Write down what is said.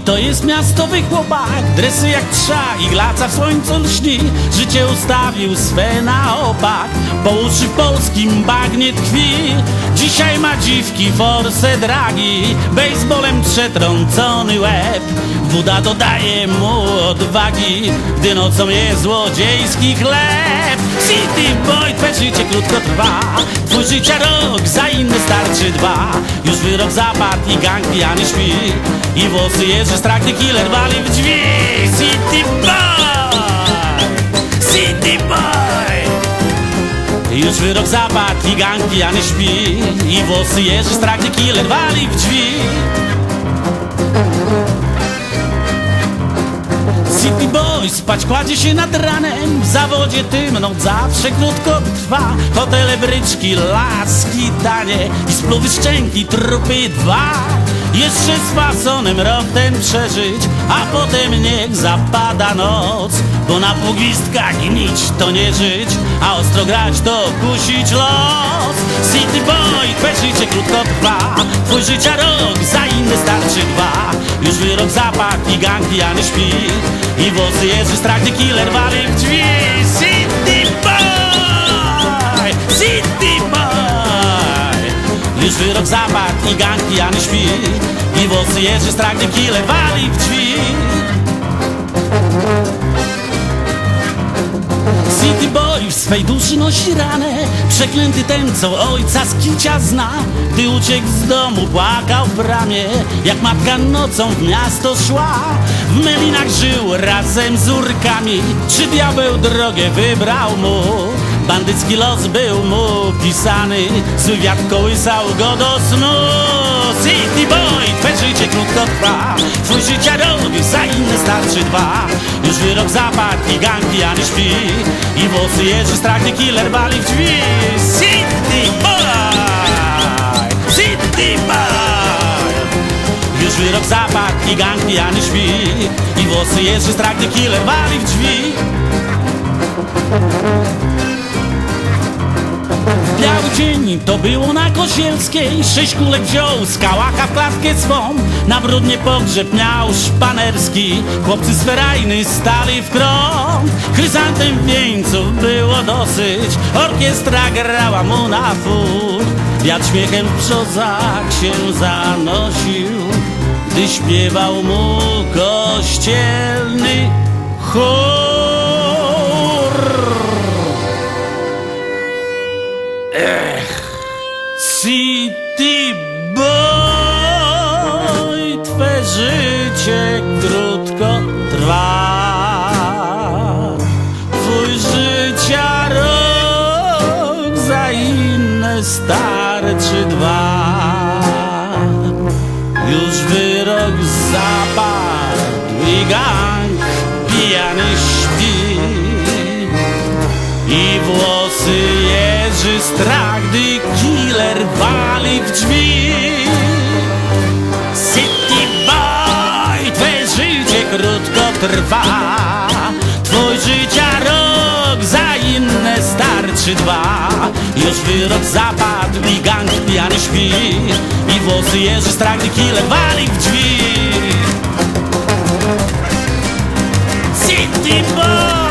to jest miastowy chłopak. Dresy jak trza i glaca w słońcu lśni. Życie ustawił swe na opak. Po uszy polskim bagnie tkwi. Dzisiaj ma dziwki, forse dragi. Bejsbolem przetrącony łeb. Woda dodaje mu odwagi Gdy nocą je złodziejski chleb City boy, twe życie krótko trwa. Twój życia rok, za inny starczy dwa. Już wyrok zapadł i gang pijany śpi. I włosy jeży, strach gdy killer wali w drzwi. City boy, city boy! Już wyrok zapadł i gang pijany śpi. I włosy jeży, strach gdy killer wali w drzwi Boy spać. Kładzie się nad ranem W zawodzie tym noc zawsze krótko trwa. Hotele, bryczki, laski tanie I spluwy szczęki, trupy dwa. Jeszcze z fasonem rok ten przeżyć A potem niech zapada noc Bo na pugwistkach gnić to nie żyć A ostro grać to kusić los. City Boy, twe życie krótko trwa Twój życia rok, za inny starczy dwa Już wyrok zapadł i gang pijany śpi. I włosy jeży, strach killer wali w drzwi. City Boy, City Boy. Już wyrok zapadł i gang pijany śpi. I włosy jeży, strach killer wali w drzwi City Boy w swej duszy nosi ranę. Przeklęty ten, co ojca z kicia zna. Gdy uciekł z domu, płakał w bramie Jak matka nocą w miasto szła. W melinach żył razem z urkami. Czy diabeł drogę wybrał mu? Bandycki los był mu pisany. Zły wiatr kołysał go do snu. City Boy, twe życie krótko trwa. Twój życia rok, za inne starczy dwa. Już wyrok zapadł i gang pijany śpi włosy jeży, strach gdy killer wali w drzwi. City Boy, City Boy! Już wyrok zapadł i gang pijany śpi. I włosy jeży, strach gdy killer wali w drzwi Biały dzień to było na Kosielskiej Sześć kulek wziął z kałacha w klatkę swą. Na brudnie pogrzeb miał szpanerski Chłopcy z stali w krąg. Chryzantem wieńców było dosyć Orkiestra grała mu na fur. Wiatr śmiechem w brzozach się zanosił Gdy śpiewał mu kościelny chór Boy, twe życie krótko trwa. Twój życia rok, za inne starczy dwa. Trwa. Twój życia rok, za inne starczy dwa. Już wyrok zapadł i gang pijany śpi I włosy jeży strach, killer wali w drzwi. City boy